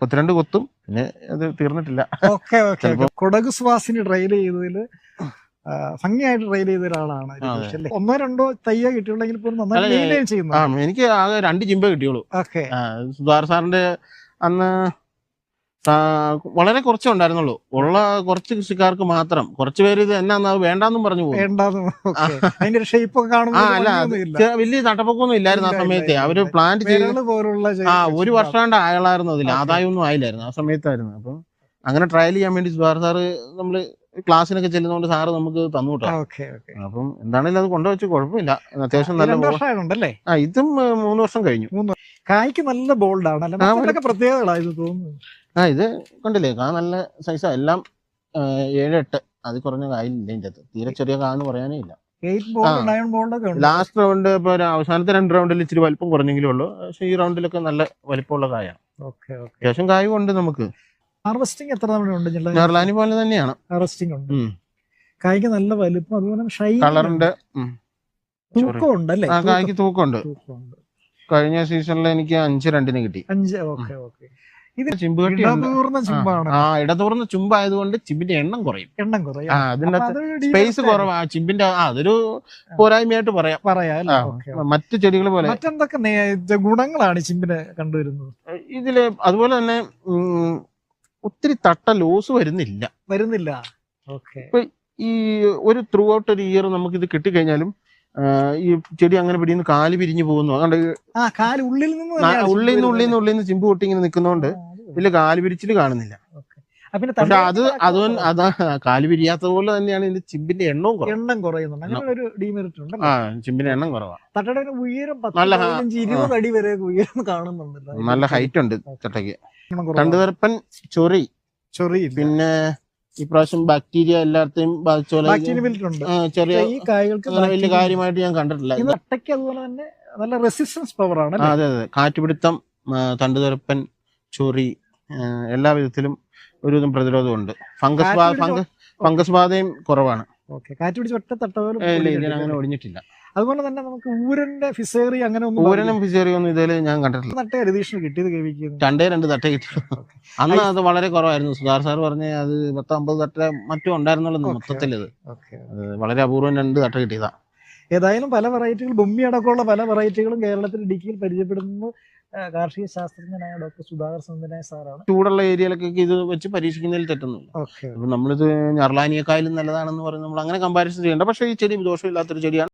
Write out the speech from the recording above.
മുപ്പത്തിരണ്ട് കൊത്തും. പിന്നെ അത് തീർന്നിട്ടില്ല. ഓക്കെ കൊടക് സുവാസിനി ട്രെയിൽ ചെയ്തതിൽ ഭംഗിയായിട്ട് ട്രെയിൽ ചെയ്ത ഒരാളാണ് രതീഷ് അല്ലേ? ഒന്നോ രണ്ടോ തയ്യ കിട്ടിയുള്ളെങ്കിൽ പോലും നന്നായി ആ എനിക്ക് ആകെ രണ്ട് ചിമ്പേ കിട്ടിയുള്ളൂ. ഓക്കെ. സുധാർ സാറിന്റെ അന്ന് വളരെ കുറച്ചേ ഉണ്ടായിരുന്നുള്ളൂ. ഉള്ള കുറച്ച് കൃഷിക്കാർക്ക് മാത്രം. കുറച്ച് പേര് ഇത് എന്നാന്ന് വേണ്ടെന്നും പറഞ്ഞു പോകും ഷേപ്പ് വലിയ തട്ടപ്പൊക്കൊന്നും ഇല്ലായിരുന്നു ആ സമയത്തെ. അവർ. പ്ലാന്റ് ചെയ്ത് ആ ഒരു വർഷാണ്ട് അയാളായിരുന്നു അതിൽ ആദായം ഒന്നും ആയില്ലായിരുന്നു. ആ സമയത്തായിരുന്നു. അപ്പൊ അങ്ങനെ ട്രയൽ ചെയ്യാൻ വേണ്ടി സുധാർ സാറ് നമ്മൾ ക്ലാസ്സിനൊക്കെ ചെല്ലുന്നതുകൊണ്ട് സാറ് നമുക്ക് തന്നു കേട്ടോ അപ്പം എന്താണെങ്കിലും അത് കൊണ്ടുവച്ച് കുഴപ്പമില്ല. അത്യാവശ്യം നല്ല ആ ഇതും മൂന്ന് വർഷം കഴിഞ്ഞു. കായ്ക്ക് നല്ല ബോൾഡാണ്. അല്ല മറ്റൊക്കെ പ്രത്യേകതകളാണ് ഇത് തോന്നുന്നു. ആ ഇത് കണ്ടില്ലേ? കാ നല്ല സൈസാ എല്ലാം ഏഴ് എട്ട് അത് കുറഞ്ഞ കായില്ല ഇതിന്റെ അകത്ത്? തീരെ ചെറിയ കാന്ന് പറയാനേ ഇല്ല. ലാസ്റ്റ് റൗണ്ട് ഇപ്പൊ അവസാനത്തെ രണ്ട് റൗണ്ടിൽ ഇച്ചിരി വലിപ്പം കുറഞ്ഞെങ്കിലും ഉള്ളൂ. പക്ഷെ ഈ റൗണ്ടിലൊക്കെ നല്ല വലിപ്പമുള്ള കായാണ്. അത്യാവശ്യം കായും ഉണ്ട് നമുക്ക്. ഹാർവെസ്റ്റിംഗ് എത്ര തവണ ഉണ്ട് നെർലാനി പോലെ തന്നെയാണ്. ഹാർവെസ്റ്റിംഗ് ഉണ്ട്. കായ്ക്ക് നല്ല വലിപ്പം അതുപോലെ കളറിന്റെ തൂക്കം ഉണ്ടല്ലേ ആ കായ്ക്ക് തൂക്കമുണ്ട്. തൂക്കമുണ്ട്. കഴിഞ്ഞ സീസണിൽ എനിക്ക് അഞ്ച് രണ്ടിന് കിട്ടി. അഞ്ച് ഓക്കെ ഓക്കെ. ചിമ്പ് കെട്ടി ഉണ്ട്. ഇടതൂർന്ന ചിമ്പാണ്. ആ ഇടതൂർന്ന ചുമ്പായതുകൊണ്ട് ചിമ്പിന്റെ എണ്ണം കുറയും. എണ്ണം കുറയും. ആ അതിന്റെ സ്പേസ് കുറവാ. ചിമ്പിന്റെ ആ അതൊരു പോരായ്മയായിട്ട് പറയാം. പറയാം മറ്റു ചെടികൾ പോലെ. മറ്റെന്തൊക്കെ ഗുണങ്ങളാണ് ചിമ്പിനെ കണ്ടുവരുന്നത്? ഇതിൽ അതുപോലെ തന്നെ ഒത്തിരി തട്ട ലോസ് വരുന്നില്ല. വരുന്നില്ല. ഓക്കെ. ഈ ഒരു ത്രൂ ഔട്ട് ഒരു ഇയർ നമുക്ക് ഇത് കിട്ടിക്കഴിഞ്ഞാലും ഈ ചെടി അങ്ങനെ പിടിയുന്നു കാൽ പിരിഞ്ഞു പോകുന്നു. അതുകൊണ്ട് ഉള്ളിൽ നിന്ന് ഉള്ളിൽ നിന്ന് ഉള്ളിൽ നിന്ന് ഉള്ളിൽ നിന്ന് ചിമ്പ് പൊട്ടി ഇങ്ങനെ അത് ഇതിൽ കാൽ പിരിച്ചിട്ട് കാണുന്നില്ല. പക്ഷെ അത് അത് അതാ കാൽ പിരിയാത്ത പോലെ തന്നെയാണ് ഇതിന്റെ ചിമ്പിന്റെ എണ്ണവും എണ്ണം കുറയുന്നുണ്ട്. അങ്ങനെ ഒരു ഡിമെറിറ്റ് ഉണ്ട് ആ ചിമ്പിന്റെ എണ്ണം കുറവാ. തട്ടയുടെ ഉയരം നല്ല ഇരുപത് അടി വരെ ഉയരം കാണുന്നുണ്ടല്ലോ. നല്ല ഹൈറ്റ് ഉണ്ട് ചൊറി തണ്ടുതരപ്പൻ ചൊറി. ചൊറിയില്ല. പിന്നെ ഇപ്രാവശ്യം ബാക്ടീരിയ എല്ലായിടത്തെയും ബാധിച്ച പോലെ ചെറിയ ഈ കായകൾക്ക് വലിയ കാര്യമായിട്ട് ഞാൻ കണ്ടിട്ടില്ല. ഈ അതുപോലെ തന്നെ നല്ല റെസിസ്റ്റൻസ് പവർ ആണ് അതെ അതെ. കാറ്റുപിടുത്തം തണ്ടുതുരപ്പൻ ചൊറി എല്ലാ വിധത്തിലും ഒരു വിധം പ്രതിരോധമുണ്ട് ഫംഗസ് ഫംഗസ് ഫംഗസ് ബാധയും കുറവാണ്. കാറ്റുപിടിച്ച് കാറ്റ് പിടിച്ച് ഒറ്റ തട്ട പോലും. അങ്ങനെ ഒടിഞ്ഞിട്ടില്ല അതുപോലെ തന്നെ നമുക്ക് ഊരന്റെ ഫിസേറി അങ്ങനെ ഒന്നും ഊരനും ഫിസേറി ഒന്നും ഇതിൽ ഞാൻ കണ്ടിട്ടില്ല. തട്ടേ രതീഷിന് കിട്ടിയത് കേൾവിക്കുന്നു രണ്ടേ രണ്ട് തട്ട കിട്ടി അന്ന് അത് വളരെ കുറവായിരുന്നു. സുധാർ സാർ പറഞ്ഞ അത് പത്ത് അമ്പത് തട്ട മറ്റും ഉണ്ടായിരുന്നുള്ളൂ. മൊത്തത്തിൽ ഇത്. വളരെ അപൂർവം രണ്ട് തട്ട കിട്ടിയതാ. ഏതായാലും പല വെറൈറ്റികൾ ബൊമ്മി അടക്കമുള്ള പല വെറൈറ്റികളും കേരളത്തിൽ ഇടുക്കിയിൽ പരിചയപ്പെടുന്നത് കാർഷിക ശാസ്ത്രജ്ഞനായ ഡോക്ടർ സുധാകർ സുന്ദനായ സാറാണ്. ചൂടുള്ള ഏരിയയിലൊക്കെ ഇത് വെച്ച് പരീക്ഷിക്കുന്നതിൽ തെറ്റൊന്നുമില്ല. അപ്പൊ നമ്മളിത് ഞർലാനിയേക്കാളും നല്ലതാണെന്ന് പറഞ്ഞ് നമ്മൾ അങ്ങനെ കമ്പാരിസൺ ചെയ്യേണ്ട. പക്ഷേ ഈ ചെടി ദോഷമില്ലാത്തൊരു ചെടിയാണ്.